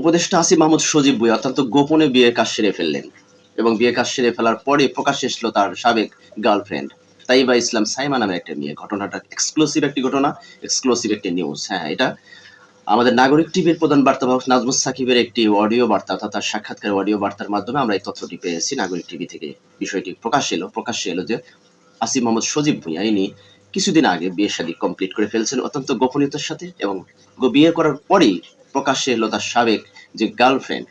উপদেষ্টা আসিফ মাহমুদ সজীব বই অত্যন্ত গোপনে বিয়ে কাজ সেরে ফেললেন এবং বিয়ে কাজ সেরে ফেলার পরে প্রকাশ এসলো তার সাবেক গার্লফ্রেন্ড তাইবা ইসলাম সাইমা নামের একটা মেয়ে। ঘটনাটা এক্সক্লুসিভ একটি ঘটনা এক্সক্লুসিভ একটি নিউজ হ্যাঁ এটা আমাদের নাগরিক টিভির প্রধান বার্তাবাহক নাজমুস সাকিবের একটি অডিও বার্তা, অর্থাৎ তার সাক্ষাৎকার অডিও বার্তার মাধ্যমে আমরা এই তথ্যটি পেয়েছি নাগরিক টিভি থেকে। বিষয়টি প্রকাশ এলো প্রকাশ্যে এলো যে আসিফ মোহাম্মদ সজীব ভুঁইয়া, ইনি কিছুদিন আগে বিয়ে শাদী কমপ্লিট করে ফেলছেন অত্যন্ত গোপনীয়তার সাথে এবং বিয়ে করার পরেই প্রকাশ্যে এলো তার সাবেক যে গার্লফ্রেন্ড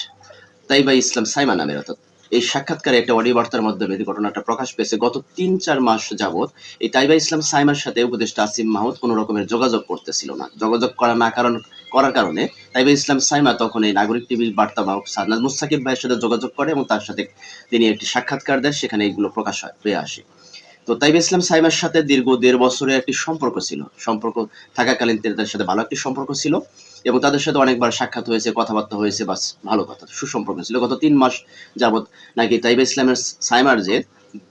তাইবা ইসলাম সাইমা নামের অর্থাৎ। এই সাক্ষাৎকারে একটা অডিও বার্তার মাধ্যমে ঘটনাটা প্রকাশ পেয়েছে গত তিন চার মাস যাবত এই তাইবা ইসলাম সাইমার সাথে উপদেষ্টা আসিম মাহমুদ কোনো রকমের যোগাযোগ করতেছিল না। যোগাযোগ করা না কারণ, করার কারণে তাইবা ইসলাম সাইমা তখন এই নাগরিক টিভির বার্তাবাহক সাদনাজ মুস্তাকিব ভাইয়ের সাথে যোগাযোগ করে এবং তার সাথে তিনি একটি সাক্ষাৎকার দেন, সেখানে এগুলো প্রকাশ হয়ে আসে। তো তাইবা ইসলাম সাইমার সাথে দীর্ঘ দেড় বছরের একটি সম্পর্ক ছিল। সম্পর্ক থাকাকালীন তাদের সাথে ভালো একটি সম্পর্ক ছিল। এবং তাদের সাথে অনেকবার সাক্ষাৎ হয়েছে, কথাবার্তা হয়েছে, বাস ভালো কথা, সুসম্পর্ক ছিল। গত তিন মাস যাবত নাকি তাইবা ইসলামের সাইমার যে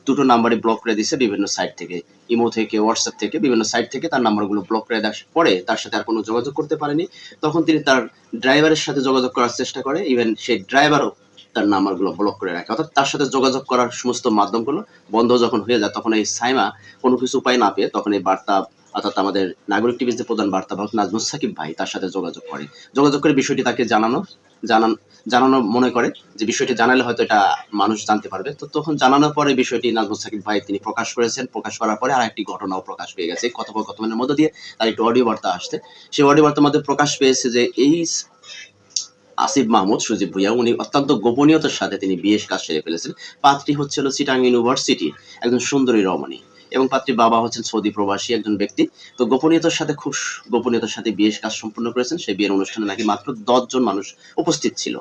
দুটো নাম্বারই ব্লক করে দিয়েছে বিভিন্ন সাইট থেকে, ইমো থেকে হোয়াটসঅ্যাপ থেকে, বিভিন্ন সাইট থেকে তার নাম্বারগুলো ব্লক করে দেওয়ার পরে তার সাথে আর কোনো যোগাযোগ করতে পারেনি। তখন তিনি তার ড্রাইভারের সাথে যোগাযোগ করার চেষ্টা করে ইভেন সেই ড্রাইভারও তার নাম্বারগুলো ব্লক করে রাখে। অর্থাৎ তার সাথে যোগাযোগ করার সমস্ত মাধ্যমগুলো বন্ধ যখন হয়ে যায়, তখন এই সাইমা কোনো কিছু উপায় না পেয়ে তখন এই বার্তা, অর্থাৎ আমাদের নাগরিক টিভির যে প্রধান বার্তাবাহক নাজমুস সাকিব ভাই, তার সাথে যোগাযোগ করে। যোগাযোগ করে বিষয়টি তাকে জানানো, জানান, জানানো মনে করে যে বিষয়টি জানালে হয়তো এটা মানুষ জানতে পারবে। তো তখন জানানোর পরে বিষয়টি নাজমুস সাকিব ভাই তিনি প্রকাশ করেছেন। প্রকাশ করার পরে আর একটি ঘটনাও প্রকাশ পেয়ে গেছে। কথোপকথনের মধ্য দিয়ে তার একটু অডিও বার্তা আসছে। সেই অডিও বার্তার মধ্যে প্রকাশ পেয়েছে যে এই আসিফ মাহমুদ, সুজিব ভুইয়া, উনি অত্যন্ত গোপনীয়তার সাথে তিনি বিয়ে কাজ সেরে ফেলেছেন। পাত্রী হচ্ছিল চিটাং ইউনিভার্সিটি একজন সুন্দরী রমণী। এবং পাত্রীর বাবা হচ্ছেন সৌদি প্রবাসী একজন ব্যক্তি। তো গোপনীয়তার সাথে খুব গোপনীয়তার সাথে বিয়ের কাজ সম্পন্ন করেছেন। সেই বিয়ের অনুষ্ঠানে নাকি মাত্র দশজন মানুষ উপস্থিত ছিল।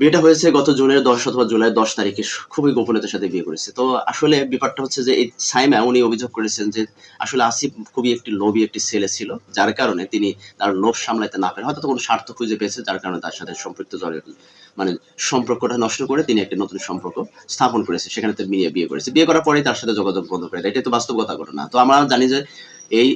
বিয়েটা হয়েছে গত জুনের দশ অথবা জুলাই দশ তারিখে, খুবই গোপনীয়তার সাথে বিয়ে করেছে। তো আসলে ব্যাপারটা হচ্ছে যে এই সাইমা, উনি অভিযোগ করেছেন যে আসলে আসিফ খুবই একটি লোভী একটি ছেলে ছিল, যার কারণে তিনি তার লোভ সামলাইতে না পেরে হয়তো কোনো স্বার্থ খুঁজে পেয়েছে, যার কারণে তার সাথে সম্পৃক্ত জড়িয়ে মানে সম্পর্কটা নষ্ট করে তিনি একটি নতুন সম্পর্ক স্থাপন করেছে, সেখানে তো বিয়ে বিয়ে করেছে। বিয়ে করার পরেই তার সাথে যোগাযোগ বন্ধ করে এটাই তো বাস্তবতা ঘটনা। তো আমরা জানি যে এই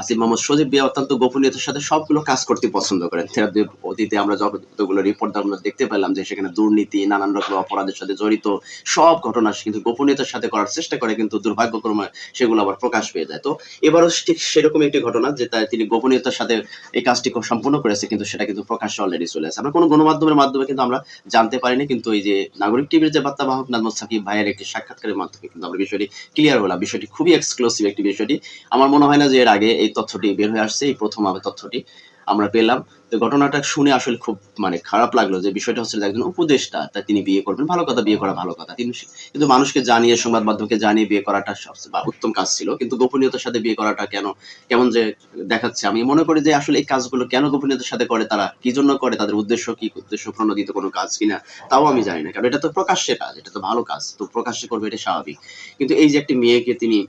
আসিফ মোহাম্মদ সজীব বিয়ে অত্যন্ত গোপনীয়তার সাথে সবগুলো কাজ করতে পছন্দ করেন। থেরাপি অতীতে আমরা যতগুলো রিপোর্ট আমরা দেখতে পেলাম যে সেখানে দুর্নীতি, নানান রকম অপরাধের সাথে জড়িত, সব ঘটনা কিন্তু গোপনীয়তার সাথে করার চেষ্টা করে কিন্তু দুর্ভাগ্যক্রমে সেগুলো আবার প্রকাশ পেয়ে যায়। তো এবারও ঠিক সেরকম একটি ঘটনা যে তাই তিনি গোপনীয়তার সাথে এই কাজটি সম্পূর্ণ করেছে কিন্তু সেটা কিন্তু প্রকাশ্যে অলরেডি চলে আসে। আমরা কোনো গণমাধ্যমের মাধ্যমে কিন্তু আমরা জানতে পারিনি কিন্তু এই যে নাগরিক টিভির যে বার্তাবাহক নাজমুল সাকিব ভাইয়ের একটি সাক্ষাৎকারের মাধ্যমে কিন্তু আমরা বিষয়টি ক্লিয়ার হলাম। বিষয়টি খুবই এক্সক্লুসিভ একটি বিষয়টি। আমার মনে হয় যে এর আগে এই তথ্যটি বের হয়ে আসছে, এই প্রথম আমি তথ্যটি আমরা পেলাম। তো ঘটনাটা শুনে আসলে খুব মানে খারাপ লাগল যে বিষয়টা হচ্ছে একজন উপদেষ্টা, তা তিনি বিয়ে করবেন। ভালো কথা, বিয়ে করা ভালো কথা। তিনি কিন্তু মানুষকে জানিয়ে, সংবাদ মাধ্যমকে জানিয়ে বিয়ে করাটা সবচেয়ে উত্তম কাজ ছিল। কিন্তু গোপনীয়তার সাথে বিয়ে করাটা কেন কেমন যে দেখাচ্ছে। আমি মনে করি যে আসলে এই কাজগুলো কেন গোপনীয়তার সাথে করে, তারা কি জন্য করে, তাদের উদ্দেশ্য কি, উদ্দেশ্য প্রণোদিত কোনো কাজ কিনা, তাও আমি জানি না। কারণ এটা তো প্রকাশ্যে কাজ, এটা তো ভালো কাজ। তো প্রকাশ্যে করবে, এটা স্বাভাবিক। কিন্তু এই যে একটি মেয়েকে তিনি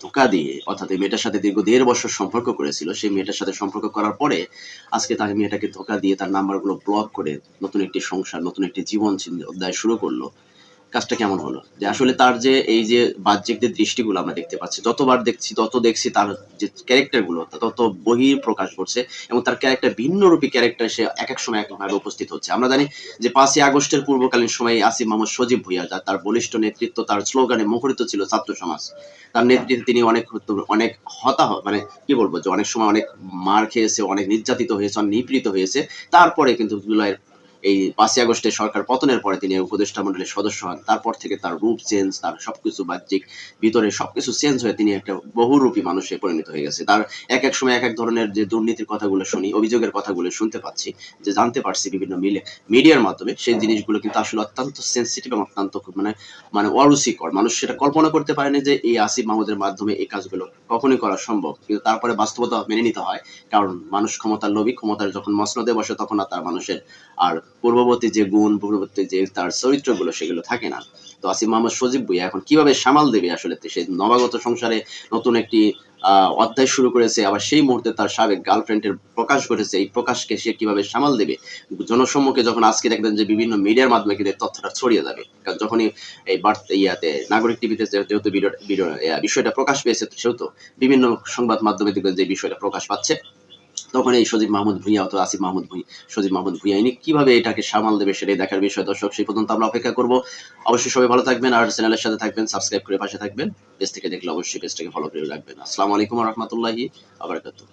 ধোকা দিয়ে, অর্থাৎ এই মেয়েটার সাথে দীর্ঘ দেড় বছর সম্পর্ক করেছিল, সেই মেয়েটার সাথে সম্পর্ক করার পরে আজকে তাকে মেয়েটাকে ধোকা দিয়ে তার নাম্বারগুলো ব্লক করে নতুন একটি সংসার, নতুন একটি জীবন অধ্যায় শুরু করল। কাজটা কেমন হলো? যে আসলে তার যে এই যে বাহ্যিক যে দৃষ্টিগুলো আমরা দেখতে পাচ্ছি, যতবার দেখছি, তত দেখছি তার যে ক্যারেক্টারগুলো, তত বহির প্রকাশ করছে এবং তার ক্যারেক্টার ভিন্নরূপী ক্যারেক্টার সে এক এক সময় একভাবে উপস্থিত হচ্ছে। আমরা জানি যে পাঁচই আগস্টের পূর্বকালীন সময়ে আসিফ মোহাম্মদ সজীব ভুইয়া যা তার বলিষ্ঠ নেতৃত্ব, তার স্লোগানে মুখরিত ছিল ছাত্র সমাজ। তার নেতৃত্বে তিনি অনেক অনেক হতাহ মানে কি বলব যে অনেক সময় অনেক মার খেয়েছে, অনেক নির্যাতিত হয়েছে অনেক নিপীড়িত হয়েছে। তারপরে কিন্তু জুলাইয়ের এই পাঁচই আগস্টে সরকার পতনের পরে তিনি উপদেষ্টা মন্ডলীর সদস্য হন। তারপর থেকে তার রূপ চেঞ্জ তার সবকিছু বাহ্যিক ভিতরে সবকিছু চেঞ্জ হয়ে তিনি একটা বহুরূপী মানুষে পরিণত হয়ে গেছে। তার এক এক সময় এক এক ধরনের যে দুর্নীতির কথাগুলো শুনি অভিযোগের কথাগুলো শুনতে পাচ্ছি যে জানতে পারছি বিভিন্ন মিলে মিডিয়ার মাধ্যমে সেই জিনিসগুলো কিন্তু আসলে অত্যন্ত সেন্সিটিভ এবং অত্যন্ত মানে মানে অরুচিকর। মানুষ সেটা কল্পনা করতে পারেনি যে এই আসিফ মাহমুদের মাধ্যমে এই কাজগুলো কখনোই করা সম্ভব। কিন্তু তারপরে বাস্তবতা মেনে নিতে হয় কারণ মানুষ ক্ষমতার লোভী ক্ষমতার যখন মসনদে বসে তখন আর তার মানুষের আর পূর্ববর্তী যে গুণ, পূর্ববর্তী যে তার চরিত্রগুলো, সেগুলো থাকে না। তো আসিফ মোহাম্মদ সজীব ভুইয়া এখন কীভাবে সামাল দেবে আসলে? সেই নবাগত সংসারে নতুন একটি অধ্যায় শুরু করেছে, আবার সেই মুহূর্তে তার সাবেক গার্লফ্রেন্ডের প্রকাশ ঘটেছে। এই প্রকাশকে সে কীভাবে সামাল দেবে? জনসম্মুখে যখন আজকে দেখবেন যে বিভিন্ন মিডিয়ার মাধ্যমে কিন্তু তথ্যটা ছড়িয়ে যাবে। কারণ যখনই এই বার্তা, ইয়াতে নাগরিক টিভিতে যেহেতু বিষয়টা প্রকাশ পেয়েছে, সেহেতু বিভিন্ন সংবাদ মাধ্যমে দেখবেন যে বিষয়টা প্রকাশ পাচ্ছে। তখন এই সজীব মাহমুদ ভূঁইয়া অথবা আসিফ মাহমুদ ভূঁই, সজীব মাহমুদ ভূঁইয়া, ইনি কীভাবে এটাকে সামাল দেবে সেটাই দেখার বিষয়। দর্শক, সেই পর্যন্ত আমরা অপেক্ষা করব। অবশ্যই সবাই ভালো থাকবেন আর চ্যানেলের সাথে থাকবেন সাবস্ক্রাইব করে পাশে থাকবেন। পেজ থেকে দেখলে অবশ্যই পেজটাকে ফলো করে রাখবেন। আসসালামু আলাইকুম রহমতুল্লাহি আবরাকাতুহ